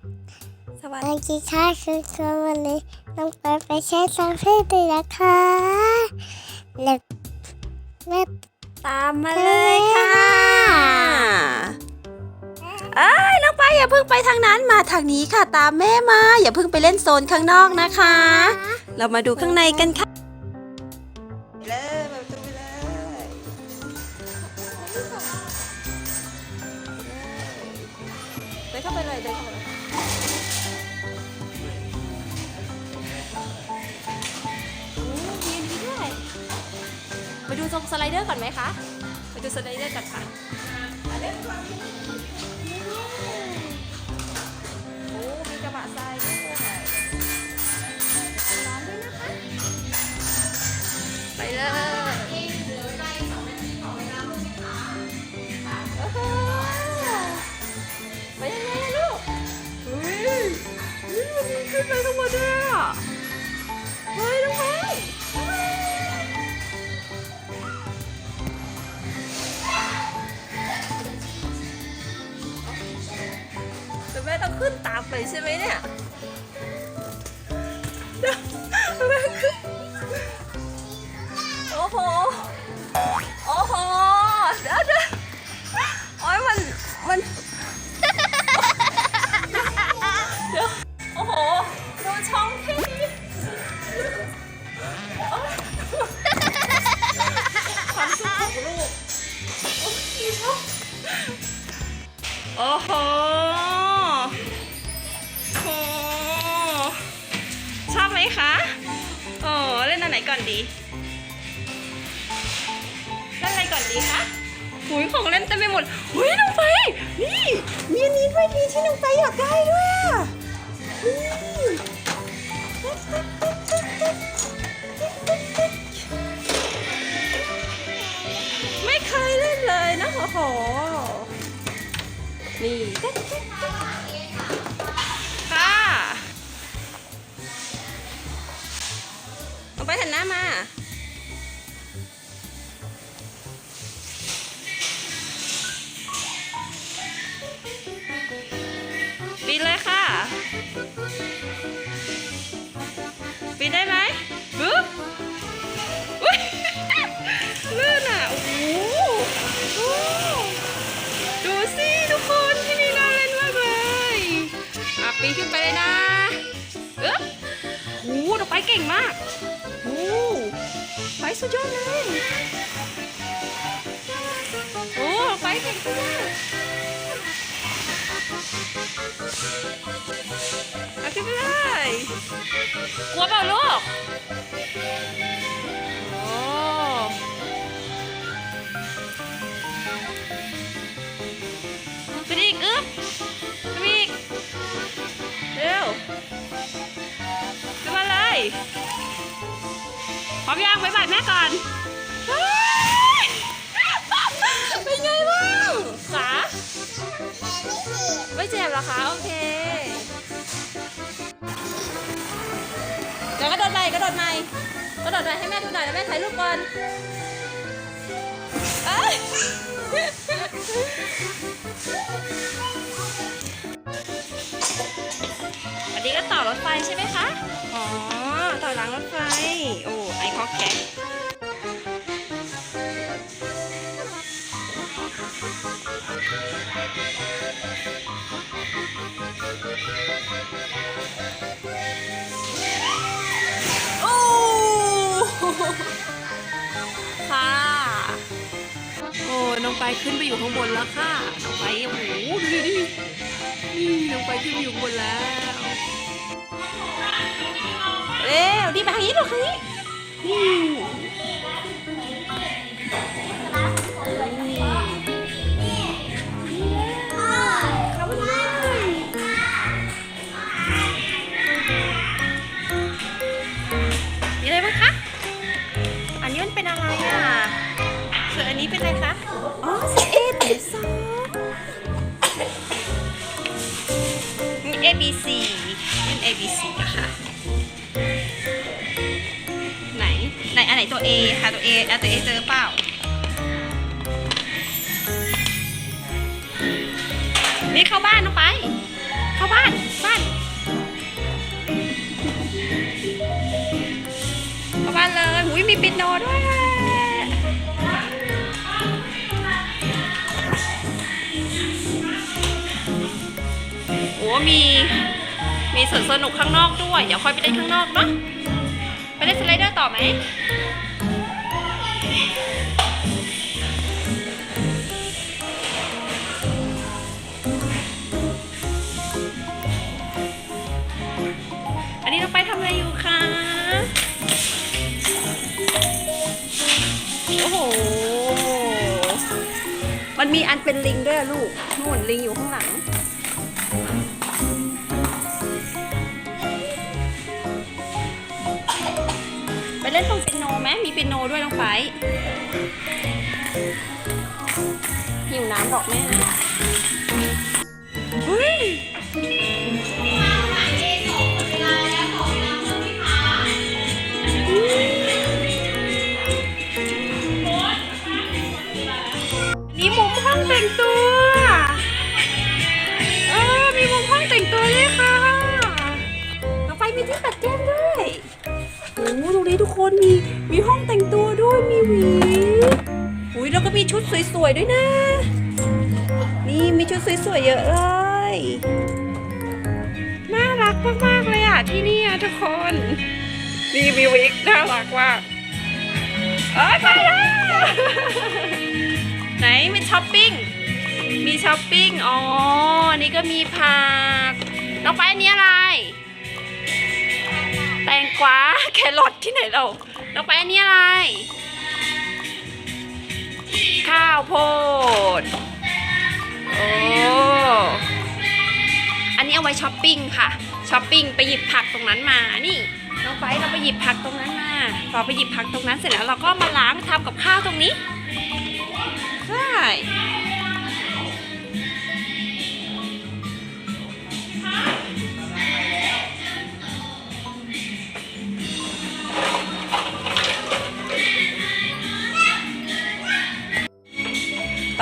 สวัสวัดีนที่ชาคือคือวันนี้น้องไปไปใช้สังเพศเลยนะคะเล็บเล็บตามมาเลยค่ะเอ้ยน้องไปอย่าเพิ่งไปทางนั้นมาทางนี้ค่ะ ตามแม่มา อย่าเพิ่งไปเล่นโซนข้างนอกนะคะ เรามาดูข้างในกันค่ะเลยเปิดประตูไปเลยเดินเข้าไปเลยเดินเข้าไป ไปดูตรงสไลเดอร์ก่อนไหมคะ ไปดูสไลเดอร์กันค่ะ ขึ้นตา ก่อนดีเล่นอะไรก่อนดีคะหุยของเล่นเต็มไปหมดหุยน้องไฟนี่มีอันนี้ด้วยมีที่น้องไฟอยากได้ด้วยอะไม่เคยเล่นเลยนะโอ้โหนี่ นหน้ามา ปีนเลยค่ะ ปีนได้ไหมปึ๊บลื่นอะ โอ้โหดูสิทุกคนที่นี่น่าเล่นมากเลยอะปีนขึ้นไปเลยนะปึ๊บโอ้โหดอกไปเก่งมาก สุดยอดเลย โอ้ดอกไปเก่งมากเอาขึ้นไปเลยกลัวเปล่าลูก ยังบ๊ายบายแม่ก่อนเฮ้ยเป็นไงบ้างขาไม่เจ็บเหรอคะ โอเคเดี๋ยวกระโดดใหม่กระโดดใหม่กระโดดใหม่ให้แม่ดูหน่อยแล้วแม่ถ่ายรูปก่อนเอ้ย อันนี้ก็ต่อรถไฟใช่ไหมคะ อ๋อ ต่อรางรถไฟ โอ้ ไอคอกแคกโอ้ค่ะ โอ้น้องไปขึ้นไปอยู่ข้างบนแล้วค่ะ น้องไปโอ้โหดูดิ นี่น้องไปขึ้นไปอยู่ข้างบนแล้ว เร็วดีไปทางนี้ดูทางนี้นี่ เอแอตัวเอเจอเปล่า นี่เข้าบ้านน้องไป เข้าบ้าน บ้าน เข้าบ้านเลยหุยมีปิดโนด้วยโอ้มี มีสวนสนุกข้างนอกด้วย เดี๋ยวค่อยไปเล่นข้างนอกเนาะ ไปเล่นสไลเดอร์ต่อไหม อันนี้เราไปทำอะไรอยู่คะ โอ้โห มันมีอันเป็นลิงด้วยอะลูกนู่นลิงอยู่ข้างหลัง ไปเล่นตรง ด้วยน้องไปหิวน้ำหรอกแม่เฮ้ยนี่มุมห้องแต่งตัว เออ มีมุมห้องแต่งตัวด้วยค่ะต่อไปมีที่ตัดแก้มด้วย โอ้ตรงนี้ทุกคนมี มีห้องแต่งตัวด้วยมีหวีอุ้ยแล้วก็มีชุดสวยๆด้วยนะ นี่มีชุดสวยๆเยอะเลย น่ารักมากๆเลยอะที่นี่อะทุกคน นี่มีวิกน่ารักมากเอ้ยไปแล้วไหนมีช้อปปิ้ง มีช้อปปิ้ง อ๋อ นี่ก็มีผักน้องไปอันนี้อะไร แตงกวาแครอทที่ไหนเรา น้อไปอันนี้อะไร ข้าวโพด โอ้ อันนี้เอาไว้ช้อปปิ้งค่ะ ช้อปปิ้งไปหยิบผักตรงนั้นมา นี่ น้องไปเราไปหยิบผักตรงนั้นมา พอไปหยิบผักตรงนั้นเสร็จแล้วเราก็มาล้างทำกับข้าวตรงนี้ ใช่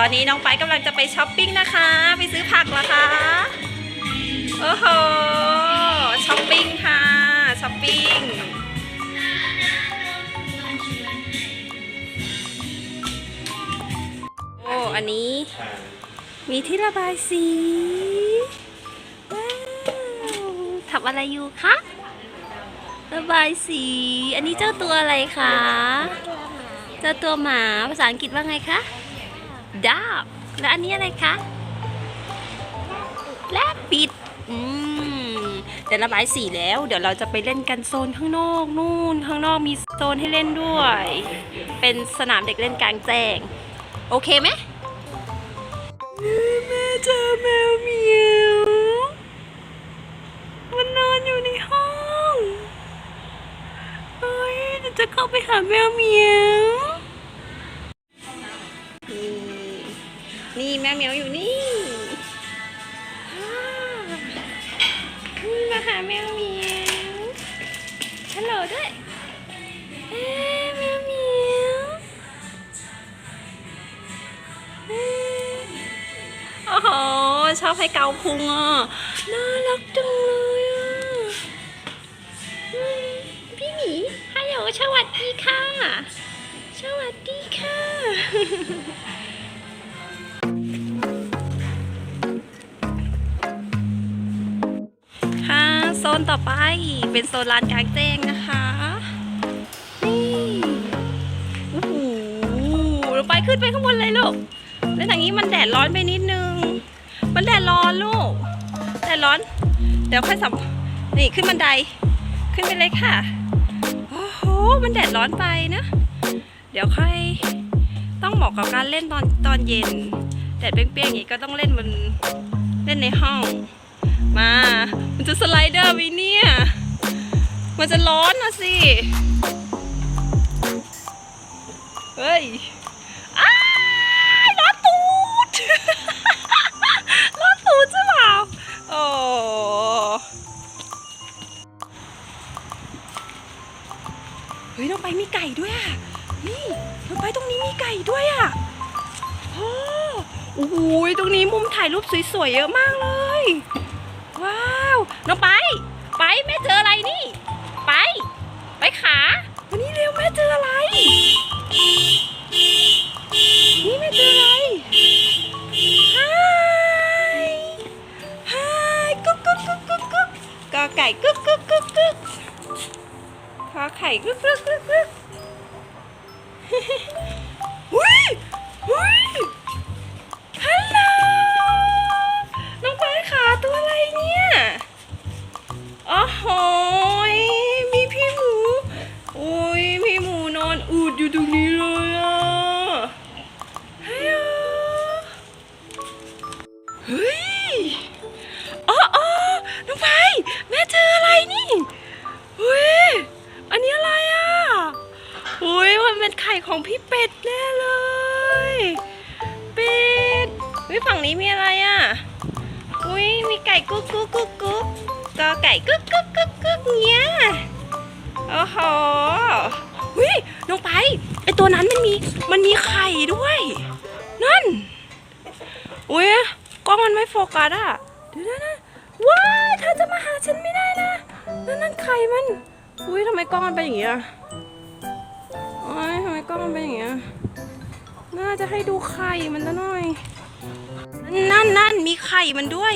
ตอนนี้น้องไปกำลังจะไปช้อปปิ้งนะคะ ไปซื้อผักเหรอคะ โอ้โห ช้อปปิ้งค่ะ ช้อปปิ้ง โอ้ อันนี้ มีที่ระบายสี ว้าวทำอะไรอยู่คะ ระบายสี อันนี้เจ้าตัวอะไรคะ เจ้าตัวหมา ภาษาอังกฤษว่าไงคะ ดาบแล้วอันนี้อะไรคะแลบปิดอืมเดี๋ยวระบายสีแล้ว เดี๋ยวเราจะไปเล่นกันโซนข้างนอกนู่นข้างนอกมีโซนให้เล่นด้วย เป็นสนามเด็กเล่นกลางแจ้ง โอเคไหมแม่เจอแมวเหมียวมันนอนอยู่ในห้องเฮ้ยเดี๋ยวจะเข้าไปหาแมวเหมียว นี่แมวเหมียวอยู่นี่นี่มาหาแมวเหมียวฮัลโหลด้วยเอ๊ะแมวเหมียวอ๊ะโอ้โหชอบให้เกาพุงอะ น่ารักจังเลยอะ พี่หมีฮัลโหลสวัสดีค่ะ สวัสดีค่ะ โซนต่อไป เป็นโซนลานกลางแจ้งนะคะ นี่โอ้โหลงไปขึ้นไปข้างบนเลยลูก แล้วอย่างนี้มันแดดร้อนไปนิดนึง มันแดดร้อนลูก แดดร้อน เดี๋ยวค่อยสัมนี่ขึ้นบันได ขึ้นไปเลยค่ะ โอ้โห มันแดดร้อนไปนะ เดี๋ยวค่อยต้องเหมาะกับการเล่นตอนตอนเย็น แดดเปรี้ยงๆอย่างนี้ก็ต้องเล่นบนเล่นในห้อง มา มันจะสไลเดอร์ไหมเนี่ย มันจะร้อนนะสิ เฮ้ยอ้าร้อนตูด ร้อนตูดใช่เปล่าโอ้เฮ้ยเราไปมีไก่ด้วยอะ นี่เราไปตรงนี้มีไก่ด้วยอะโอ้โหตรงนี้มุมถ่ายรูปสวยๆเยอะมากเลย น้องไป ไปแม่เจออะไรนี่ ไป ไปขาวันนี้เร็วแม่เจออะไร นี่แม่เจออะไรไฮายฮากุ๊กกุ๊กกุ๊กกุ๊กกุ๊กกอไก่กุ๊กกุ๊กกุ๊กกุ๊กขอไข่กุ๊กกุ๊กกุ๊กกุ๊ก อนอูดอยู่ตรงนี้ น้องไอตัวนั้นมันมีมันมีไข่ด้วย นั่นอุ้ยกล้องมันไม่โฟกัสอะเดี๋ยวนะนะว้ายเธอจะมาหาฉันไม่ได้นะนั่นนั่นไข่มันอุ้ยทำไมกล้องมันเป็นอย่างเงี้ยโอ๊ยทำไมกล้องมันเป็นอย่างเงี้ยน่าจะให้ดูไข่มันซะหน่อย นั่นนั่นมีไข่มันด้วย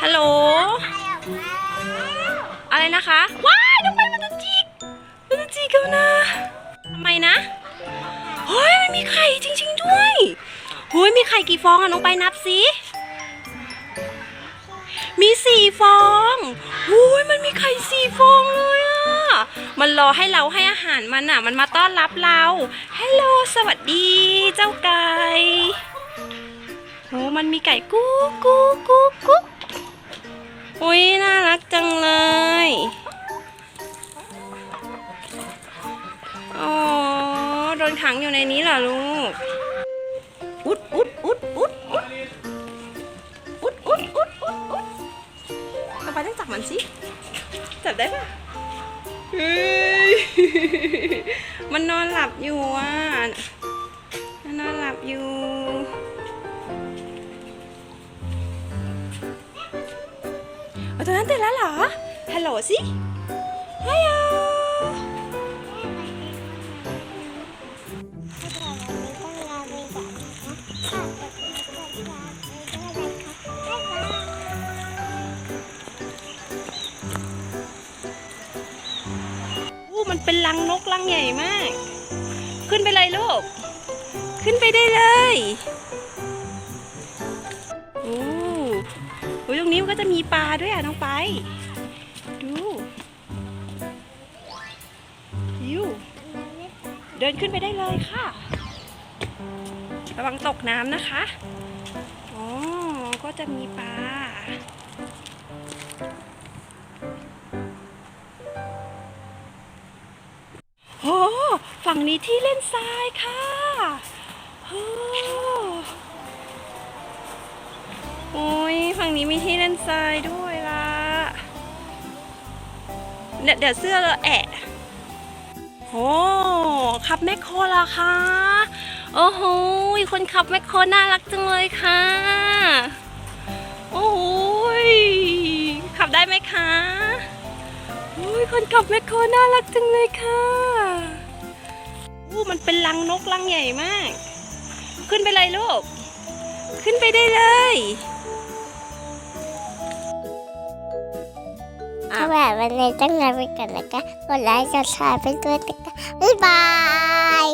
ฮัลโหลอะไรนะคะ ว้ายน้องไปมันจะจิกมันจะจิกกันนะ ทำไมนะ เฮ้ยมันมีไข่จริง ๆ ด้วยเฮ้ยมีไข่กี่ฟองอะน้องไปนับสิมีสี่ฟองอุ้ยมันมีไข่สี่ฟองเลยอะมันรอให้เราให้อาหารมันอะมันมาต้อนรับเราฮัลโหลสวัสดีเจ้าไก่โอ้มันมีไก่กุ๊กกุ๊ก งอยู่ในนี้เหรอลูก อุดอุดอุดอุดอุดอุดอุดอุดอุดอุดต่อไปต้องจับมันสิจับได้ปะเฮ้ยมันนอนหลับอยู่อะ มันนอนหลับอยู่เอาตัวนั้นตื่นแล้วเหรอ ฮัลโหลสิฮัลโหล เป็นรังนกรังใหญ่มาก ขึ้นไปเลยลูก ขึ้นไปได้เลยโอ้โหตรงนี้มันก็จะมีปลาด้วยอะน้องไป ดูยูเดินขึ้นไปได้เลยค่ะ ระวังตกน้ำนะคะ อ๋อ ก็จะมีปลา ฝั่งนี้ที่เล่นทรายค่ะโอ้โอ้ยฝั่งนี้มีที่เล่นทรายด้วยล่ะเดี๋ยวเดี๋ยวเสื้อเลอะแอะโอ้ขับแมคโครล่ะคะโอ้โหคนขับแมคโครน่ารักจังเลยค่ะ โอ้ย คนขับแมคโครน่ารักจังเลยค่ะอู้มันเป็นรังนกรังใหญ่มาก ขึ้นไปเลยลูก ขึ้นไปได้เลยถ้าแบบวันนี้ต้องลาไปก่อนนะคะกดไลค์กดแชร์ไปด้วยนะคะบ๊ายบาย